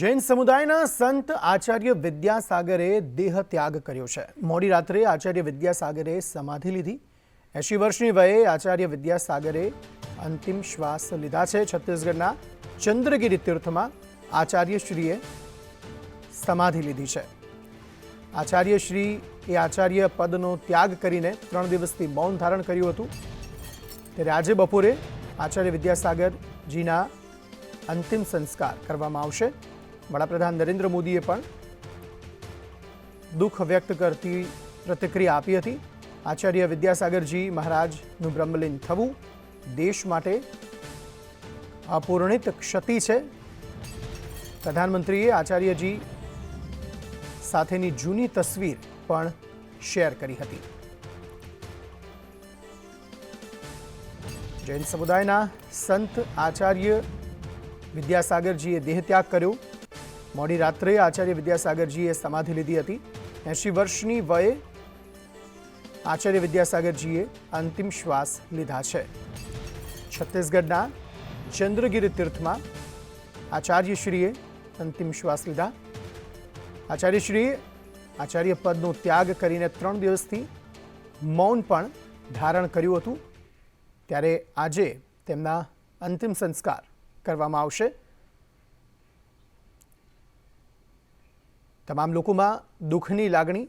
જૈન સમુદાયના સંત આચાર્ય વિદ્યાસાગરે દેહ ત્યાગ કર્યો છે. મોડી રાત્રે આચાર્ય વિદ્યાસાગરે સમાધિ લીધી. એંશી વર્ષની વયે આચાર્ય વિદ્યાસાગરે અંતિમ શ્વાસ લીધા છે છત્તીસગઢના ચંદ્રગીરી તીર્થમાં. આચાર્યશ્રીએ સમાધિ લીધી છે. આચાર્યશ્રી એ આચાર્ય પદનો ત્યાગ કરીને ત્રણ દિવસથી મૌન ધારણ કર્યું હતું. ત્યારે આજે બપોરે આચાર્ય વિદ્યાસાગરજીના અંતિમ સંસ્કાર કરવામાં આવશે. વડાપ્રધાન નરેન્દ્ર મોદીએ પણ દુઃખ વ્યક્ત કરતી પ્રતિક્રિયા આપી હતી. આચાર્ય વિદ્યાસાગરજી મહારાજનું બ્રહ્મલીન થવું દેશ માટે અપૂર્ણિત ક્ષતિ છે. પ્રધાનમંત્રીએ આચાર્યજી સાથેની જૂની તસવીર પણ શેર કરી હતી. જૈન સમુદાયના સંત આચાર્ય વિદ્યાસાગરજીએ દેહત્યાગ કર્યો. મોડી રાત્રે આચાર્ય વિદ્યાસાગરજીએ સમાધિ લીધી હતી. એંશી વર્ષની વયે આચાર્ય વિદ્યાસાગરજીએ અંતિમ શ્વાસ લીધા છે. છત્તીસગઢના ચંદ્રગીરી તીર્થમાં આચાર્યશ્રીએ અંતિમ શ્વાસ લીધા. આચાર્યશ્રીએ આચાર્ય પદનો ત્યાગ કરીને ત્રણ દિવસથી મૌન પણ ધારણ કર્યું હતું. ત્યારે આજે તેમના અંતિમ સંસ્કાર કરવામાં આવશે. તમામ લોકોમાં દુઃખની લાગણી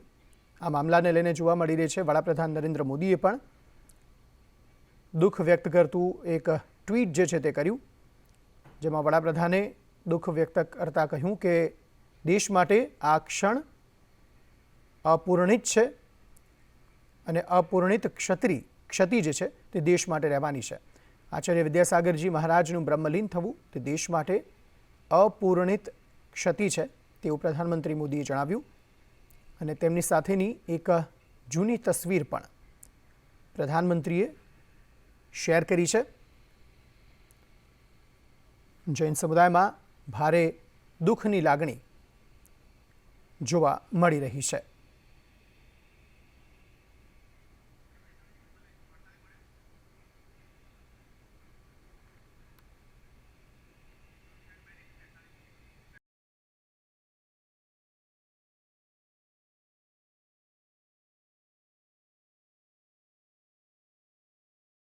આ મામલાને લઈને જોવા મળી રહી છે. વડાપ્રધાન નરેન્દ્ર મોદીએ પણ દુઃખ વ્યક્ત કરતું એક ટ્વીટ જે છે તે કર્યું, જેમાં વડાપ્રધાને દુઃખ વ્યક્ત કરતાં કહ્યું કે દેશ માટે આ ક્ષણ અપૂર્ણિત છે અને અપૂર્ણિત ક્ષત્રિ ક્ષતિ જે છે તે દેશ માટે રહેવાની છે. આચાર્ય વિદ્યાસાગરજી મહારાજનું બ્રહ્મલીન થવું તે દેશ માટે અપૂર્ણિત ક્ષતિ છે. તેવું પ્રધાનમંત્રી મોદીએ જણાવ્યું. અને તેમની સાથેની એક જૂની તસવીર પણ પ્રધાનમંત્રીએ શેર કરી છે. જૈન સમુદાયમાં ભારે દુઃખની લાગણી જોવા મળી રહી છે.